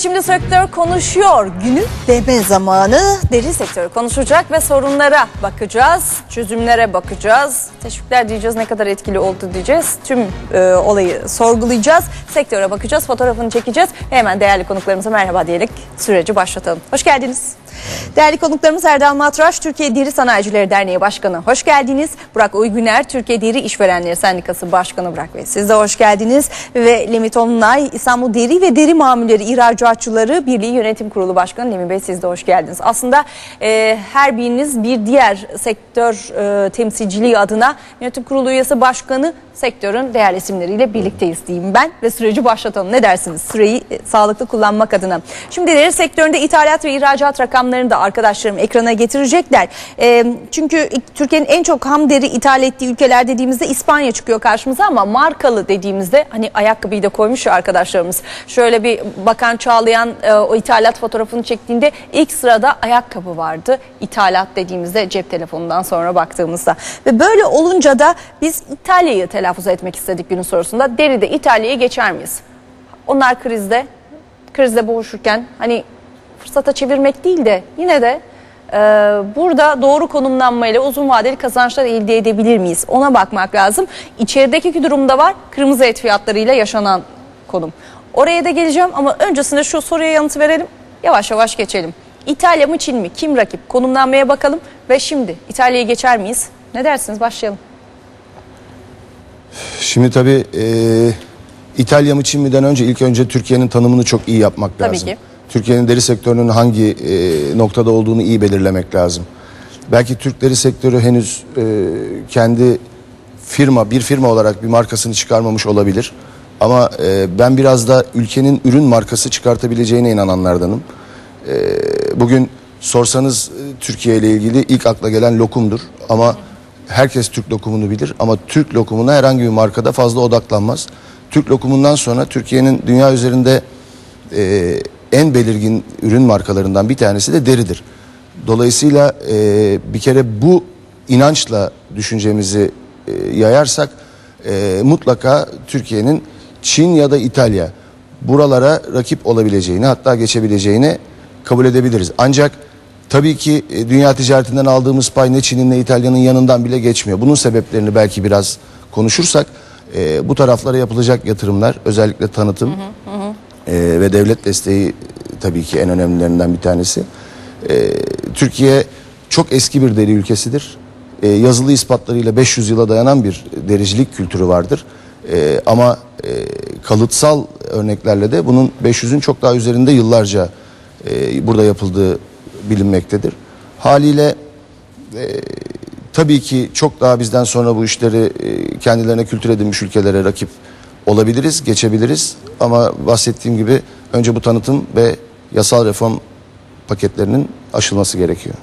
şimdi sektör konuşuyor. Günün deme zamanı deri sektörü konuşacak ve sorunlara bakacağız. Çözümlere bakacağız. Teşvikler diyeceğiz ne kadar etkili oldu diyeceğiz. Tüm e, olayı sorgulayacağız. Sektöre bakacağız. Fotoğrafını çekeceğiz. Ve hemen değerli konuklarımıza merhaba diyerek süreci başlatalım. Hoş geldiniz. Değerli konuklarımız Erdal Matraş, Türkiye Deri Sanayicileri Derneği Başkanı. Hoş geldiniz. Burak Uygüner, Türkiye Deri İşverenleri Sendikası Başkanı Burak Bey. Siz de hoş geldiniz. Ve Lemit Onlay, İstanbul Deri ve Deri Mamulleri İhracatçıları Birliği Yönetim Kurulu Başkanı. Lemi Bey siz de hoş geldiniz. Aslında e, her biriniz bir diğer sektör e, temsilciliği adına Yönetim Kurulu üyesi başkanı sektörün değerli isimleriyle birlikteyiz diyeyim ben ve süreci başlatalım. Ne dersiniz? Süreyi e, sağlıklı kullanmak adına. Şimdi deri sektöründe ithalat ve ihracat rakamlarını da arkadaşlarım ekrana getirecekler. E, çünkü Türkiye'nin en çok ham deri ithal ettiği ülkeler dediğimizde İspanya çıkıyor karşımıza ama markalı dediğimizde hani ayakkabıyı da koymuş ya arkadaşlarımız. Şöyle bir Bakan Çağlayan e, o ithalat fotoğrafını çektiğinde ilk sırada ayakkabı vardı. İthalat dediğimizde cep telefonundan sonra baktığımızda. Ve böyle olunca da biz İtalya'yı telaffuz etmek istedik günün sorusunda. Deride İtalya'yı geçer miyiz? Onlar krizde, krizde boğuşurken hani fırsata çevirmek değil de yine de e, burada doğru konumlanmayla uzun vadeli kazançlar elde edebilir miyiz? Ona bakmak lazım. İçerideki durumda var kırmızı et fiyatlarıyla yaşanan konum. Oraya da geleceğim ama öncesinde şu soruya yanıtı verelim. Yavaş yavaş geçelim. İtalya mı Çin mi? Kim rakip? Konumlanmaya bakalım ve şimdi İtalya'yı geçer miyiz? Ne dersiniz? Başlayalım. Şimdi tabii e, İtalya mı Çin mi'den önce ilk önce Türkiye'nin tanımını çok iyi yapmak Tabii lazım. ki. Türkiye'nin deri sektörünün hangi e, noktada olduğunu iyi belirlemek lazım. Belki Türk deri sektörü henüz e, kendi firma bir firma olarak bir markasını çıkarmamış olabilir. Ama e, ben biraz da ülkenin ürün markası çıkartabileceğine inananlardanım. E, bugün sorsanız e, Türkiye ile ilgili ilk akla gelen lokumdur. Ama herkes Türk lokumunu bilir ama Türk lokumuna herhangi bir markada fazla odaklanmaz. Türk lokumundan sonra Türkiye'nin dünya üzerinde e, en belirgin ürün markalarından bir tanesi de deridir. Dolayısıyla e, bir kere bu inançla düşüncemizi e, yayarsak e, mutlaka Türkiye'nin Çin ya da İtalya buralara rakip olabileceğini hatta geçebileceğini kabul edebiliriz. Ancak tabii ki e, dünya ticaretinden aldığımız pay ne Çin'in ne İtalya'nın yanından bile geçmiyor. Bunun sebeplerini belki biraz konuşursak e, bu taraflara yapılacak yatırımlar özellikle tanıtım e, ve devlet desteği tabii ki en önemlilerinden bir tanesi. E, Türkiye çok eski bir deri ülkesidir. E, yazılı ispatlarıyla 500 yıla dayanan bir dericilik kültürü vardır. E, ama e, kalıtsal örneklerle de bunun 500'ün çok daha üzerinde yıllarca e, burada yapıldığı bilinmektedir. Haliyle e, tabii ki çok daha bizden sonra bu işleri e, kendilerine kültür edinmiş ülkelere rakip olabiliriz, geçebiliriz. Ama bahsettiğim gibi önce bu tanıtım ve yasal reform paketlerinin aşılması gerekiyor.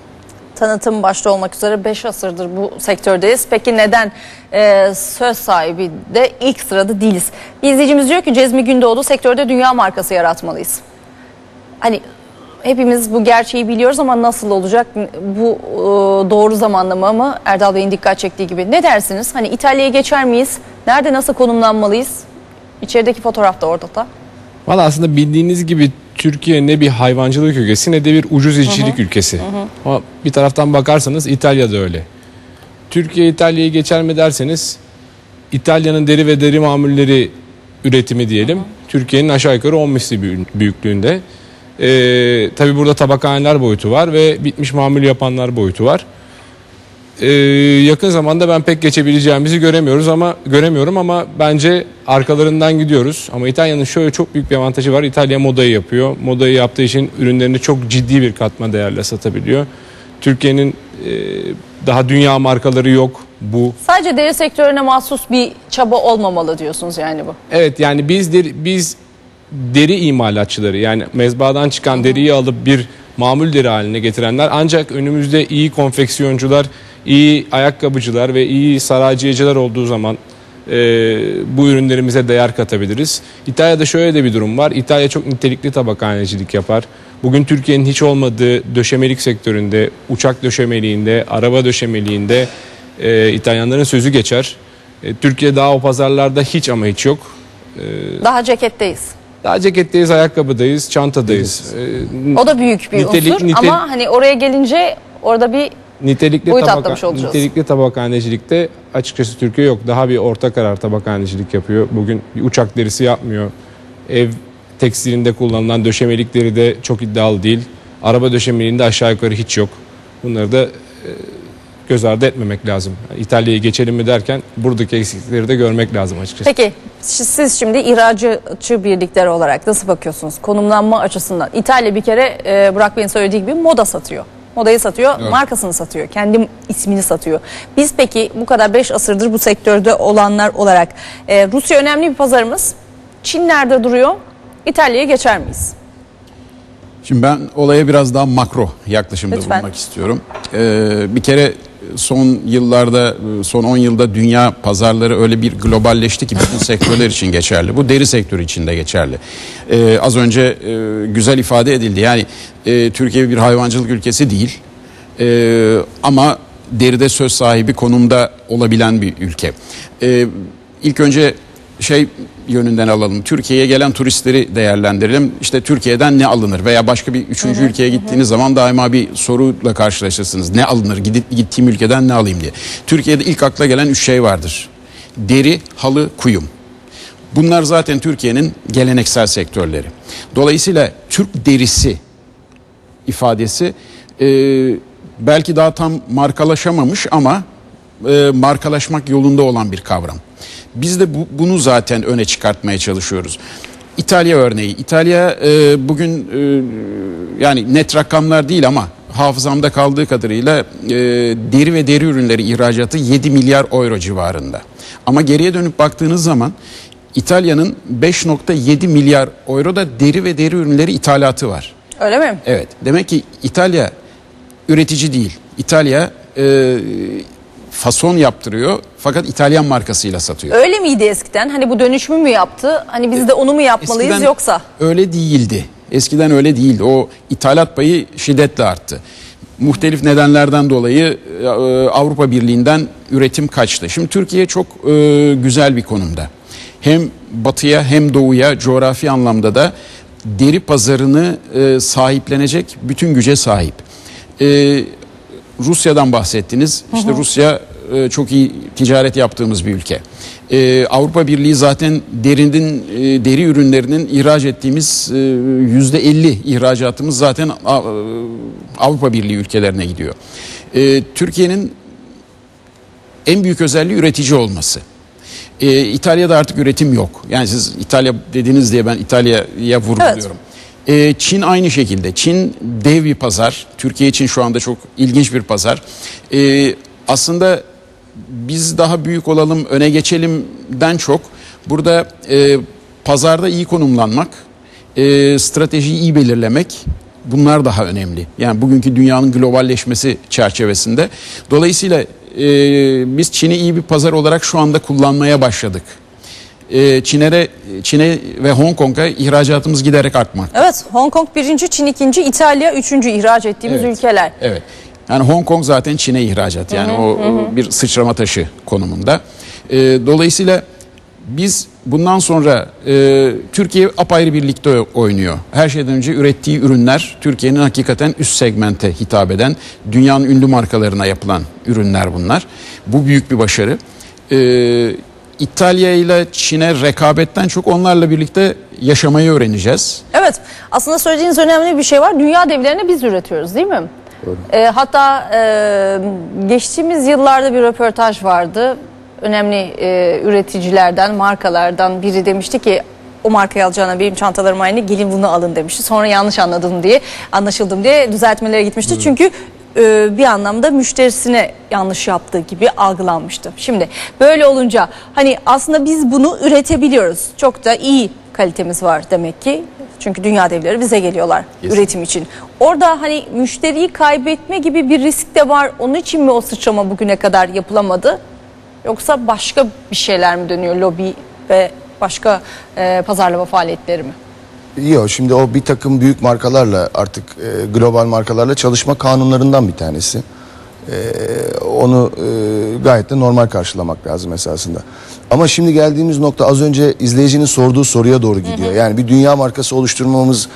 Tanıtım başta olmak üzere 5 asırdır bu sektördeyiz. Peki neden e, söz sahibi de ilk sırada değiliz? Bir izleyicimiz diyor ki Cezmi Gündoğdu sektörde dünya markası yaratmalıyız. Hani hepimiz bu gerçeği biliyoruz ama nasıl olacak? Bu e, doğru zamanlama mı? Erdal Bey'in dikkat çektiği gibi. Ne dersiniz? Hani İtalya'ya geçer miyiz? Nerede nasıl konumlanmalıyız? İçerideki fotoğrafta orada da. Valla aslında bildiğiniz gibi Türkiye ne bir hayvancılık ülkesi ne de bir ucuz işçilik ülkesi. Ama bir taraftan bakarsanız İtalya da öyle. Türkiye İtalya'yı geçer mi derseniz İtalya'nın deri ve deri mamulleri üretimi diyelim. Türkiye'nin aşağı yukarı 10 misli büyü- büyüklüğünde. Ee, tabii burada tabakhaneler boyutu var ve bitmiş mamul yapanlar boyutu var. Ee, yakın zamanda ben pek geçebileceğimizi göremiyoruz ama göremiyorum ama bence arkalarından gidiyoruz. Ama İtalya'nın şöyle çok büyük bir avantajı var. İtalya modayı yapıyor. Modayı yaptığı için ürünlerini çok ciddi bir katma değerle satabiliyor. Türkiye'nin e, daha dünya markaları yok bu. Sadece deri sektörüne mahsus bir çaba olmamalı diyorsunuz yani bu. Evet yani biz deri, biz deri imalatçıları yani mezbadan çıkan deriyi alıp bir mamul deri haline getirenler ancak önümüzde iyi konfeksiyoncular, iyi ayakkabıcılar ve iyi saraycıyıcılar olduğu zaman e, bu ürünlerimize değer katabiliriz. İtalya'da şöyle de bir durum var. İtalya çok nitelikli tabakhanecilik yapar. Bugün Türkiye'nin hiç olmadığı döşemelik sektöründe, uçak döşemeliğinde, araba döşemeliğinde e, İtalyanların sözü geçer. E, Türkiye daha o pazarlarda hiç ama hiç yok. Daha ceketteyiz. Daha ceketteyiz, ayakkabıdayız, çantadayız. Ee, O da büyük bir Nitelik- unsur nitel- ama hani oraya gelince orada bir Nitelikli, Boyut tabaka, atlamış olacağız. nitelikli tabakhanecilikte açıkçası Türkiye yok. Daha bir orta karar tabakhanecilik yapıyor. Bugün bir uçak derisi yapmıyor. Ev tekstilinde kullanılan döşemelik deri de çok iddialı değil. Araba döşemeliğinde aşağı yukarı hiç yok. Bunları da e, göz ardı etmemek lazım. Yani İtalya'yı geçelim mi derken buradaki eksiklikleri de görmek lazım açıkçası. Peki siz şimdi ihracatçı birlikler olarak nasıl bakıyorsunuz konumlanma açısından? İtalya bir kere e, Burak Bey'in söylediği gibi moda satıyor. Modayı satıyor, markasını satıyor, kendi ismini satıyor. Biz peki bu kadar 5 asırdır bu sektörde olanlar olarak e, Rusya önemli bir pazarımız. Çin nerede duruyor? İtalya'ya geçer miyiz? Şimdi ben olaya biraz daha makro yaklaşımda Lütfen. bulunmak istiyorum. Ee, bir kere son yıllarda, son 10 yılda dünya pazarları öyle bir globalleşti ki bütün sektörler için geçerli. Bu deri sektörü için de geçerli. Ee, az önce e, güzel ifade edildi. Yani e, Türkiye bir hayvancılık ülkesi değil. Ee, ama deride söz sahibi konumda olabilen bir ülke. Ee, ilk önce şey yönünden alalım. Türkiye'ye gelen turistleri değerlendirelim. İşte Türkiye'den ne alınır veya başka bir üçüncü ülkeye gittiğiniz zaman daima bir soruyla karşılaşırsınız. Ne alınır? Gidip gittiğim ülkeden ne alayım diye. Türkiye'de ilk akla gelen üç şey vardır. Deri, halı, kuyum. Bunlar zaten Türkiye'nin geleneksel sektörleri. Dolayısıyla Türk derisi ifadesi e, belki daha tam markalaşamamış ama e, markalaşmak yolunda olan bir kavram. Biz de bu, bunu zaten öne çıkartmaya çalışıyoruz. İtalya örneği. İtalya e, bugün e, yani net rakamlar değil ama hafızamda kaldığı kadarıyla e, deri ve deri ürünleri ihracatı 7 milyar euro civarında. Ama geriye dönüp baktığınız zaman İtalya'nın 5.7 milyar euro da deri ve deri ürünleri ithalatı var. Öyle mi? Evet. Demek ki İtalya üretici değil. İtalya e, fason yaptırıyor fakat İtalyan markasıyla satıyor. Öyle miydi eskiden? Hani bu dönüşümü mü yaptı? Hani biz de onu mu yapmalıyız Eskiden yoksa? Öyle değildi. Eskiden öyle değildi. O ithalat payı şiddetle arttı. Muhtelif nedenlerden dolayı e, Avrupa Birliği'nden üretim kaçtı. Şimdi Türkiye çok e, güzel bir konumda. Hem batıya hem doğuya coğrafi anlamda da deri pazarını e, sahiplenecek bütün güce sahip. Rusya'dan bahsettiniz. İşte Rusya e, çok iyi ticaret yaptığımız bir ülke. E, Avrupa Birliği zaten derinin e, deri ürünlerinin ihraç ettiğimiz e, yüzde 50 ihracatımız zaten A- e, Avrupa Birliği ülkelerine gidiyor. E, Türkiye'nin en büyük özelliği üretici olması. E, İtalya'da artık üretim yok. Yani siz İtalya dediniz diye ben İtalya'ya vurguluyorum. E, Çin aynı şekilde. Çin dev bir pazar. Türkiye için şu anda çok ilginç bir pazar. E, aslında biz daha büyük olalım, öne geçelimden çok burada e, pazarda iyi konumlanmak, e, stratejiyi iyi belirlemek bunlar daha önemli. Yani bugünkü dünyanın globalleşmesi çerçevesinde. Dolayısıyla e, biz Çin'i iyi bir pazar olarak şu anda kullanmaya başladık. E, Çin'e Çin'e ve Hong Kong'a ihracatımız giderek artmak. Evet Hong Kong birinci, Çin ikinci, İtalya üçüncü ihraç ettiğimiz Evet. ülkeler. Evet. Yani Hong Kong zaten Çin'e ihracat. Yani o, o bir sıçrama taşı konumunda. Ee, dolayısıyla biz bundan sonra e, Türkiye apayrı bir ligde oynuyor. Her şeyden önce ürettiği ürünler Türkiye'nin hakikaten üst segmente hitap eden dünyanın ünlü markalarına yapılan ürünler bunlar. Bu büyük bir başarı. Ee, İtalya ile Çin'e rekabetten çok onlarla birlikte yaşamayı öğreneceğiz. Evet aslında söylediğiniz önemli bir şey var. Dünya devlerini biz üretiyoruz değil mi? Ee, hatta e, geçtiğimiz yıllarda bir röportaj vardı. Önemli e, üreticilerden, markalardan biri demişti ki o markayı alacağına benim çantalarım aynı gelin bunu alın demişti. Sonra yanlış anladım diye anlaşıldım diye düzeltmelere gitmişti. Çünkü e, bir anlamda müşterisine yanlış yaptığı gibi algılanmıştı. Şimdi böyle olunca hani aslında biz bunu üretebiliyoruz. Çok da iyi kalitemiz var demek ki. Çünkü dünya devleri bize geliyorlar üretim için. Orada hani müşteriyi kaybetme gibi bir risk de var. Onun için mi o sıçrama bugüne kadar yapılamadı? Yoksa başka bir şeyler mi dönüyor lobi ve başka e, pazarlama faaliyetleri mi? Yok şimdi o bir takım büyük markalarla artık e, global markalarla çalışma kanunlarından bir tanesi. E, onu e, gayet de normal karşılamak lazım esasında. Ama şimdi geldiğimiz nokta az önce izleyicinin sorduğu soruya doğru gidiyor. Yani bir dünya markası oluşturmamız,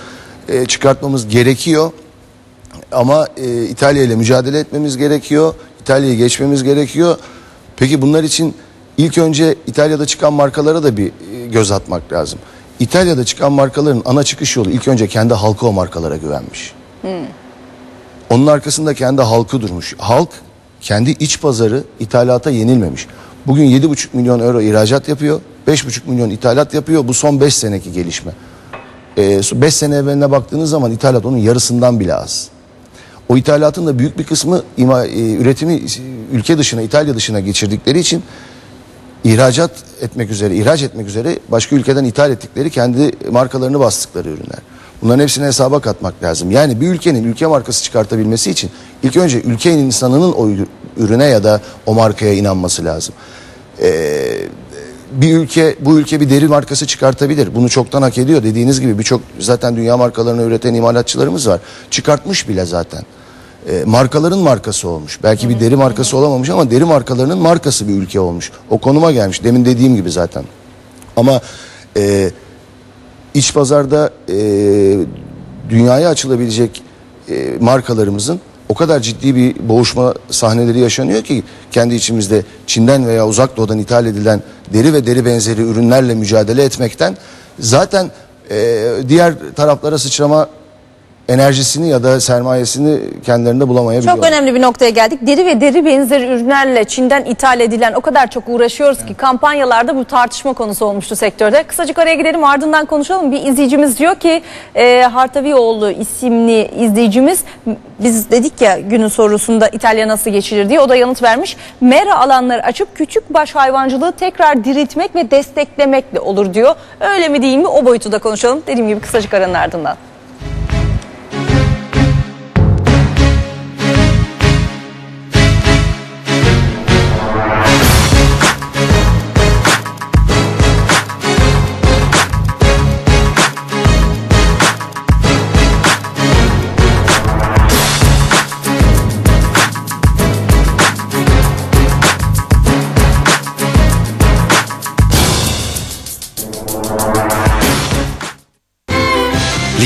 e, çıkartmamız gerekiyor. Ama e, İtalya ile mücadele etmemiz gerekiyor. İtalya'yı geçmemiz gerekiyor. Peki bunlar için ilk önce İtalya'da çıkan markalara da bir e, göz atmak lazım. İtalya'da çıkan markaların ana çıkış yolu ilk önce kendi halkı o markalara güvenmiş. Onun arkasında kendi halkı durmuş. Halk kendi iç pazarı ithalata yenilmemiş. Bugün 7,5 milyon euro ihracat yapıyor. 5,5 milyon ithalat yapıyor. Bu son 5 seneki gelişme. 5 sene evveline baktığınız zaman ithalat onun yarısından bile az. O ithalatın da büyük bir kısmı ima, e, üretimi ülke dışına, İtalya dışına geçirdikleri için ihracat etmek üzere, ihraç etmek üzere başka ülkeden ithal ettikleri kendi markalarını bastıkları ürünler. Bunların hepsini hesaba katmak lazım. Yani bir ülkenin ülke markası çıkartabilmesi için ilk önce ülkenin insanının o ürüne ya da o markaya inanması lazım. Ee, bir ülke bu ülke bir deri markası çıkartabilir. Bunu çoktan hak ediyor. Dediğiniz gibi birçok zaten dünya markalarını üreten imalatçılarımız var. Çıkartmış bile zaten. Ee, markaların markası olmuş. Belki bir deri markası olamamış ama deri markalarının markası bir ülke olmuş. O konuma gelmiş. Demin dediğim gibi zaten. Ama e, iç pazarda e, dünyaya açılabilecek e, markalarımızın o kadar ciddi bir boğuşma sahneleri yaşanıyor ki kendi içimizde Çin'den veya uzak doğudan ithal edilen deri ve deri benzeri ürünlerle mücadele etmekten zaten e, diğer taraflara sıçrama enerjisini ya da sermayesini kendilerinde bulamayabiliyorlar. Çok önemli bir noktaya geldik. Deri ve deri benzeri ürünlerle Çin'den ithal edilen o kadar çok uğraşıyoruz ki kampanyalarda bu tartışma konusu olmuştu sektörde. Kısacık araya gidelim ardından konuşalım. Bir izleyicimiz diyor ki e, Hartavioğlu isimli izleyicimiz biz dedik ya günün sorusunda İtalya nasıl geçilir diye o da yanıt vermiş. Mera alanları açıp küçük baş hayvancılığı tekrar diriltmek ve desteklemekle olur diyor. Öyle mi değil mi o boyutu da konuşalım. Dediğim gibi kısacık aranın ardından.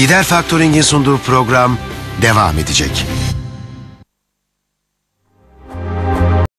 Lider Faktöring'in sunduğu program devam edecek.